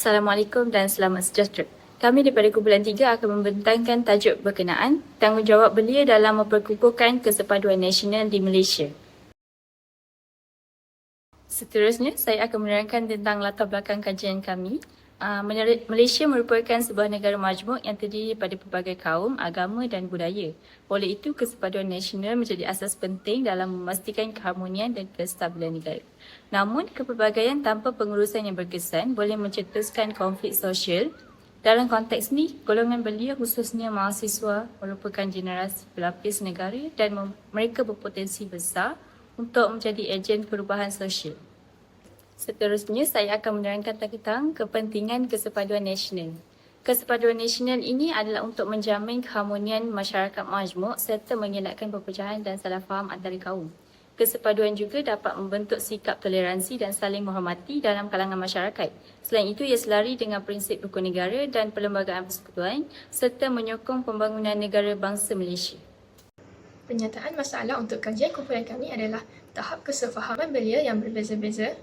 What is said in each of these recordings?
Assalamualaikum dan selamat sejahtera. Kami daripada kumpulan 3 akan membentangkan tajuk berkenaan tanggungjawab belia dalam memperkukuhkan kesepaduan nasional di Malaysia. Seterusnya, saya akan menerangkan tentang latar belakang kajian kami. Meneri- Malaysia merupakan sebuah negara majmuk yang terdiri pada pelbagai kaum, agama dan budaya. Oleh itu, kesepaduan nasional menjadi asas penting dalam memastikan keharmonian dan kestabilan negara. Namun, kepelbagaian tanpa pengurusan yang berkesan boleh mencetuskan konflik sosial. Dalam konteks ini, golongan belia khususnya mahasiswa merupakan generasi pelapis negara dan mereka berpotensi besar untuk menjadi ejen perubahan sosial. Seterusnya, saya akan menerangkan tentang kepentingan kesepaduan nasional. Kesepaduan nasional ini adalah untuk menjamin keharmonian masyarakat majmuk serta mengelakkan perpecahan dan salah faham antara kaum. Kesepaduan juga dapat membentuk sikap toleransi dan saling menghormati dalam kalangan masyarakat. Selain itu, ia selari dengan prinsip rukun negara dan perlembagaan persekutuan serta menyokong pembangunan negara bangsa Malaysia. Penyataan masalah untuk kajian kumpulan kami adalah tahap kesefahaman belia yang berbeza-beza,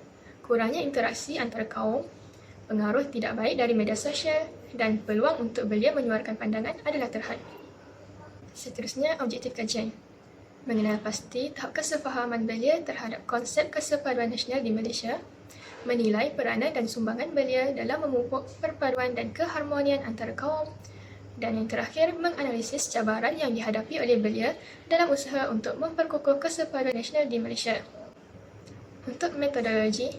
kurangnya interaksi antara kaum, pengaruh tidak baik dari media sosial dan peluang untuk belia menyuarakan pandangan adalah terhad. Seterusnya, objektif kajian. Mengenal pasti tahap kesefahaman belia terhadap konsep kesepaduan nasional di Malaysia, menilai peranan dan sumbangan belia dalam memupuk perpaduan dan keharmonian antara kaum, dan yang terakhir, menganalisis cabaran yang dihadapi oleh belia dalam usaha untuk memperkukuh kesepaduan nasional di Malaysia. Untuk metodologi,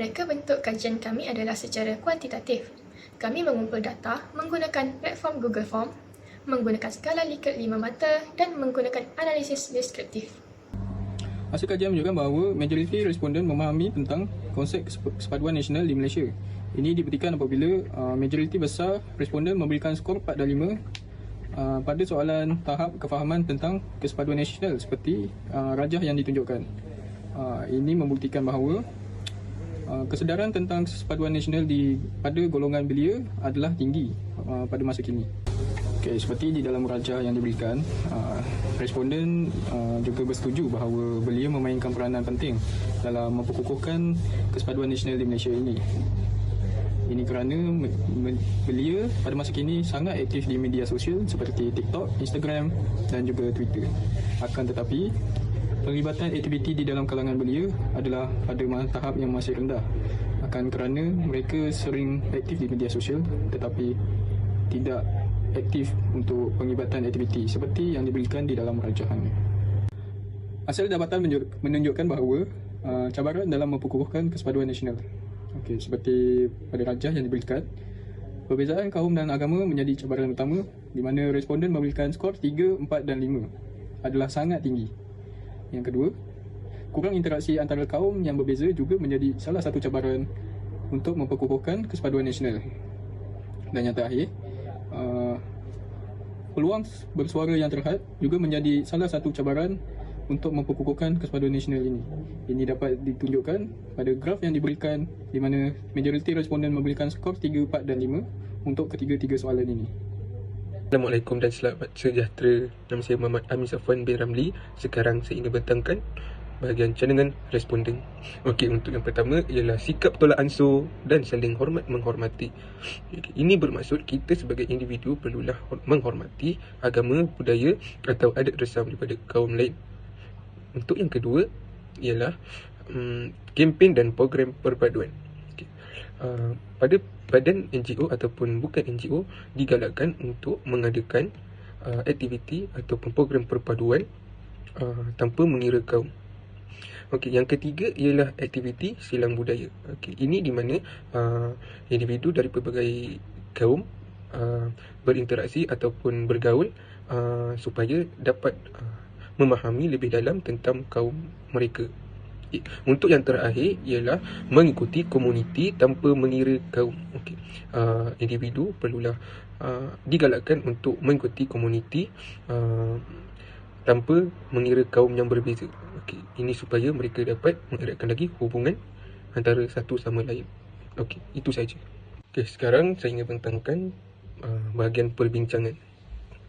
reka bentuk kajian kami adalah secara kuantitatif. Kami mengumpul data menggunakan platform Google Form, menggunakan skala Likert 5 mata dan menggunakan analisis deskriptif. Hasil kajian menunjukkan bahawa majoriti responden memahami tentang konsep kesepa- kesepaduan nasional di Malaysia. Ini dibuktikan apabila uh, majoriti besar responden memberikan skor 4 dan 5 uh, pada soalan tahap kefahaman tentang kesepaduan nasional seperti uh, rajah yang ditunjukkan. Uh, ini membuktikan bahawa uh, kesedaran tentang kesepaduan nasional di pada golongan belia adalah tinggi uh, pada masa kini. Okay, seperti di dalam rajah yang diberikan, uh, responden juga bersetuju bahawa belia memainkan peranan penting dalam memperkukuhkan kesepaduan nasional di Malaysia ini. Ini kerana belia pada masa kini sangat aktif di media sosial seperti TikTok, Instagram dan juga Twitter. Akan tetapi, penglibatan aktiviti di dalam kalangan belia adalah pada tahap yang masih rendah. Akan kerana mereka sering aktif di media sosial tetapi tidak aktif untuk penglibatan aktiviti seperti yang diberikan di dalam rajahan. Hasil dapatan menunjuk- menunjukkan bahawa uh, cabaran dalam memperkukuhkan kesepaduan nasional. Okey, seperti pada rajah yang diberikan, perbezaan kaum dan agama menjadi cabaran utama di mana responden memberikan skor 3, 4 dan 5 adalah sangat tinggi. Yang kedua, kurang interaksi antara kaum yang berbeza juga menjadi salah satu cabaran untuk memperkukuhkan kesepaduan nasional. Dan yang terakhir, uh, peluang bersuara yang terhad juga menjadi salah satu cabaran untuk memperkukuhkan kesepaduan nasional ini. Ini dapat ditunjukkan pada graf yang diberikan di mana majoriti responden memberikan skor 3, 4 dan 5 untuk ketiga-tiga soalan ini. Assalamualaikum dan selamat sejahtera. Nama saya Muhammad Amin Safwan bin Ramli. Sekarang saya ingin bentangkan bahagian cadangan responden. Okey, untuk yang pertama ialah sikap tolak ansur dan saling hormat menghormati. Okey, ini bermaksud kita sebagai individu perlulah hor- menghormati agama, budaya atau adat resam daripada kaum lain. Untuk yang kedua ialah um, kempen dan program perpaduan. Uh, pada badan NGO ataupun bukan NGO digalakkan untuk mengadakan uh, aktiviti ataupun program perpaduan uh, tanpa mengira kaum. Okey, yang ketiga ialah aktiviti silang budaya. Okey, ini di mana uh, individu dari pelbagai kaum uh, berinteraksi ataupun bergaul uh, supaya dapat uh, memahami lebih dalam tentang kaum mereka. Untuk yang terakhir ialah mengikuti komuniti tanpa mengira kaum. Okey. Uh, individu perlulah uh, digalakkan untuk mengikuti komuniti uh, tanpa mengira kaum yang berbeza. Okey, ini supaya mereka dapat mengeratkan lagi hubungan antara satu sama lain. Okey, itu saja. Okey, sekarang saya ingin bentangkan uh, bahagian perbincangan.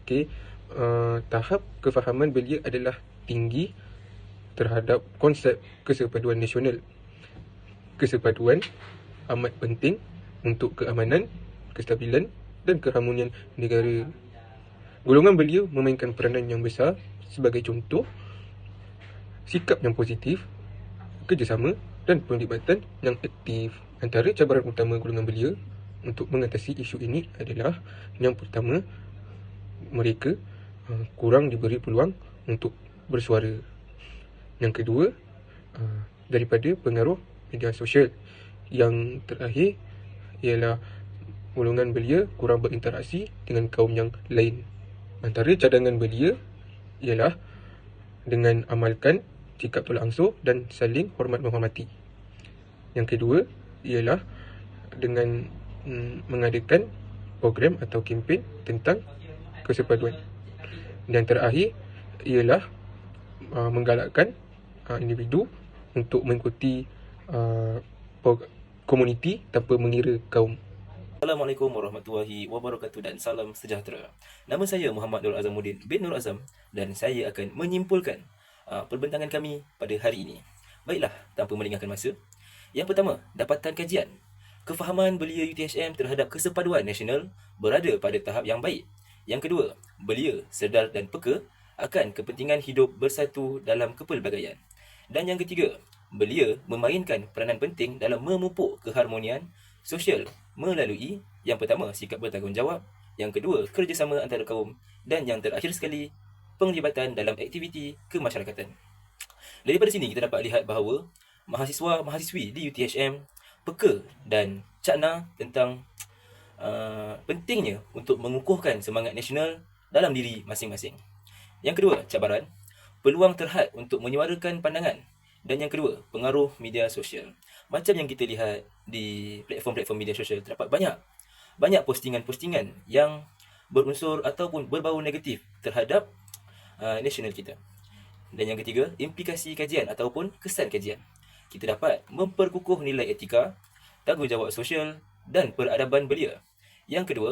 Okey, uh, tahap kefahaman belia adalah tinggi terhadap konsep kesepaduan nasional. Kesepaduan amat penting untuk keamanan, kestabilan dan keharmonian negara. Golongan belia memainkan peranan yang besar sebagai contoh sikap yang positif, kerjasama dan penglibatan yang aktif. Antara cabaran utama golongan belia untuk mengatasi isu ini adalah yang pertama, mereka uh, kurang diberi peluang untuk bersuara. Yang kedua, uh, daripada pengaruh media sosial. Yang terakhir ialah golongan belia kurang berinteraksi dengan kaum yang lain. Antara cadangan belia ialah dengan amalkan sikap tolak ansur dan saling hormat menghormati. Yang kedua ialah dengan mm, mengadakan program atau kempen tentang kesepaduan. Dan terakhir ialah uh, menggalakkan uh, individu untuk mengikuti uh, komuniti tanpa mengira kaum. Assalamualaikum warahmatullahi wabarakatuh dan salam sejahtera. Nama saya Muhammad Nur Azamuddin bin Nur Azam dan saya akan menyimpulkan uh, perbincangan kami pada hari ini. Baiklah, tanpa melengahkan masa. Yang pertama, dapatan kajian. Kefahaman belia UTHM terhadap kesepaduan nasional berada pada tahap yang baik. Yang kedua, belia, sedar dan peka akan kepentingan hidup bersatu dalam kepelbagaian. Dan yang ketiga, belia memainkan peranan penting dalam memupuk keharmonian sosial melalui yang pertama sikap bertanggungjawab, yang kedua kerjasama antara kaum dan yang terakhir sekali penglibatan dalam aktiviti kemasyarakatan. Daripada sini kita dapat lihat bahawa mahasiswa-mahasiswi di UTHM peka dan cakna tentang uh, pentingnya untuk mengukuhkan semangat nasional dalam diri masing-masing. Yang kedua, cabaran, peluang terhad untuk menyuarakan pandangan dan yang kedua, pengaruh media sosial. Macam yang kita lihat di platform-platform media sosial terdapat banyak banyak postingan-postingan yang berunsur ataupun berbau negatif terhadap uh, nasional kita. Dan yang ketiga, implikasi kajian ataupun kesan kajian. Kita dapat memperkukuh nilai etika, tanggungjawab sosial dan peradaban belia. Yang kedua,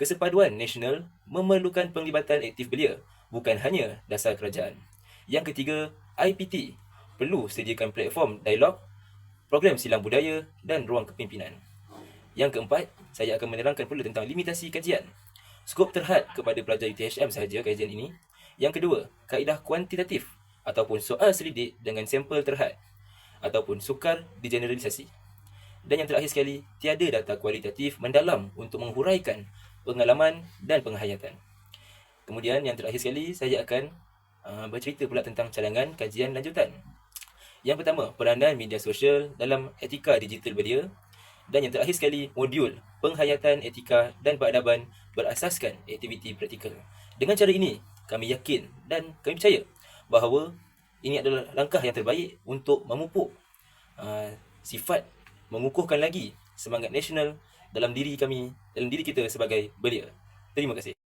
kesepaduan nasional memerlukan penglibatan aktif belia, bukan hanya dasar kerajaan. Yang ketiga, IPT perlu sediakan platform dialog program silang budaya dan ruang kepimpinan. Yang keempat, saya akan menerangkan pula tentang limitasi kajian. Skop terhad kepada pelajar UTHM sahaja kajian ini. Yang kedua, kaedah kuantitatif ataupun soal selidik dengan sampel terhad ataupun sukar digeneralisasi. Dan yang terakhir sekali, tiada data kualitatif mendalam untuk menghuraikan pengalaman dan penghayatan. Kemudian yang terakhir sekali, saya akan uh, bercerita pula tentang cadangan kajian lanjutan. Yang pertama, peranan media sosial dalam etika digital belia. Dan yang terakhir sekali, modul penghayatan etika dan peradaban berasaskan aktiviti praktikal. Dengan cara ini, kami yakin dan kami percaya bahawa ini adalah langkah yang terbaik untuk memupuk uh, sifat mengukuhkan lagi semangat nasional dalam diri kami, dalam diri kita sebagai belia. Terima kasih.